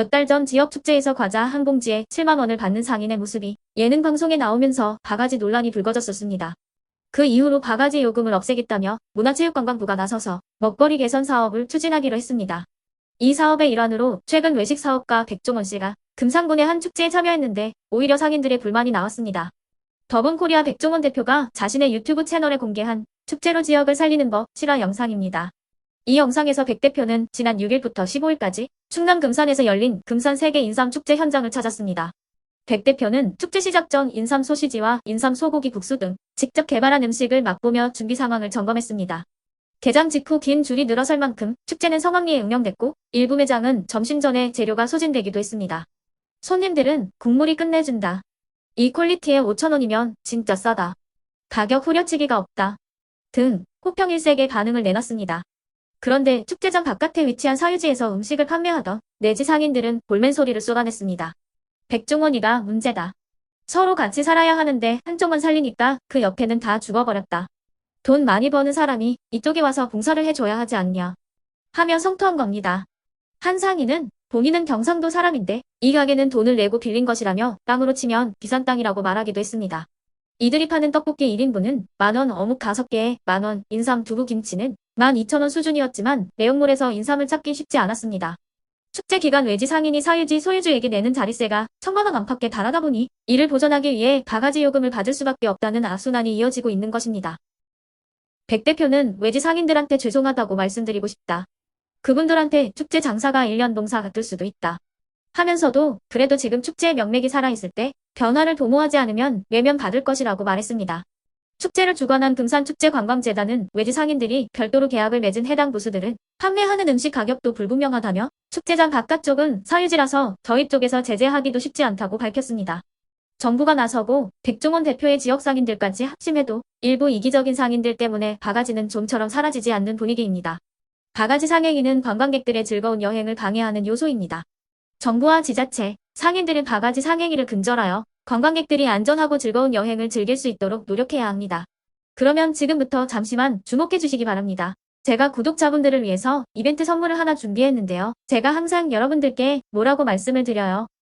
몇 달 전 지역 축제에서 과자 한 봉지에 7만 원을 받는 상인의 모습이 예능 방송에 나오면서 바가지 논란이 불거졌었습니다. 그 이후로 바가지 요금을 없애겠다며 문화체육관광부가 나서서 먹거리 개선 사업을 추진하기로 했습니다. 이 사업의 일환으로 최근 외식 사업가 백종원 씨가 금산군의 한 축제에 참여했는데 오히려 상인들의 불만이 나왔습니다. 더본코리아 백종원 대표가 자신의 유튜브 채널에 공개한 축제로 지역을 살리는 법 실화 영상입니다. 이 영상에서 백 대표는 지난 6일부터 15일까지 충남 금산에서 열린 금산 세계 인삼 축제 현장을 찾았습니다. 백 대표는 축제 시작 전 인삼 소시지와 인삼 소고기 국수 등 직접 개발한 음식을 맛보며 준비 상황을 점검했습니다. 개장 직후 긴 줄이 늘어설 만큼 축제는 성황리에 응용됐고 일부 매장은 점심 전에 재료가 소진되기도 했습니다. 손님들은 국물이 끝내준다. 이 퀄리티에 5천원이면 진짜 싸다. 가격 후려치기가 없다. 등 호평 일색의 반응을 내놨습니다. 그런데 축제장 바깥에 위치한 사유지에서 음식을 판매하던 내지 상인들은 볼멘 소리를 쏟아냈습니다. 백종원이가 문제다. 서로 같이 살아야 하는데 한쪽만 살리니까 그 옆에는 다 죽어버렸다. 돈 많이 버는 사람이 이쪽에 와서 봉사를 해줘야 하지 않냐. 하며 성토한 겁니다. 한 상인은 본인은 경상도 사람인데 이 가게는 돈을 내고 빌린 것이라며 땅으로 치면 비싼 땅이라고 말하기도 했습니다. 이들이 파는 떡볶이 1인분은 만원 어묵 5개에 만원 인삼 두부 김치는 12,000원 수준이었지만 내용물에서 인삼을 찾기 쉽지 않았습니다. 축제 기간 외지 상인이 사유지 소유주에게 내는 자리세가 천만원 안팎에 달하다 보니 이를 보전하기 위해 바가지 요금을 받을 수밖에 없다는 악순환이 이어지고 있는 것입니다. 백 대표는 외지 상인들한테 죄송하다고 말씀드리고 싶다. 그분들한테 축제 장사가 1년 농사 같을 수도 있다. 하면서도 그래도 지금 축제의 명맥이 살아있을 때 변화를 도모하지 않으면 외면 받을 것이라고 말했습니다. 축제를 주관한 금산축제관광재단은 외지 상인들이 별도로 계약을 맺은 해당 부수들은 판매하는 음식 가격도 불분명하다며 축제장 바깥쪽은 사유지라서 저희 쪽에서 제재하기도 쉽지 않다고 밝혔습니다. 정부가 나서고 백종원 대표의 지역 상인들까지 합심해도 일부 이기적인 상인들 때문에 바가지는 좀처럼 사라지지 않는 분위기입니다. 바가지 상행위는 관광객들의 즐거운 여행을 방해하는 요소입니다. 정부와 지자체, 상인들은 바가지 상행위를 근절하여 관광객들이 안전하고 즐거운 여행을 즐길 수 있도록 노력해야 합니다. 그러면 지금부터 잠시만 주목해 주시기 바랍니다. 제가 구독자분들을 위해서 이벤트 선물을 하나 준비했는데요. 제가 항상 여러분들께 뭐라고 말씀을 드려요.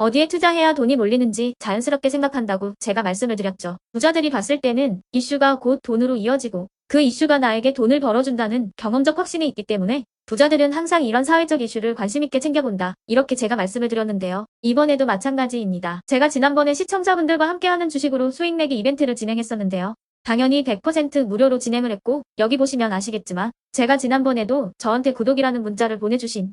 어디에 투자해야 돈이 몰리는지 자연스럽게 생각한다고 제가 말씀을 드렸죠. 부자들이 봤을 때는 이슈가 곧 돈으로 이어지고 그 이슈가 나에게 돈을 벌어준다는 경험적 확신이 있기 때문에 부자들은 항상 이런 사회적 이슈를 관심있게 챙겨본다. 이렇게 제가 말씀을 드렸는데요. 이번에도 마찬가지입니다. 제가 지난번에 시청자분들과 함께하는 주식으로 수익 내기 이벤트를 진행했었는데요. 당연히 100% 무료로 진행을 했고 여기 보시면 아시겠지만 제가 지난번에도 저한테 구독이라는 문자를 보내주신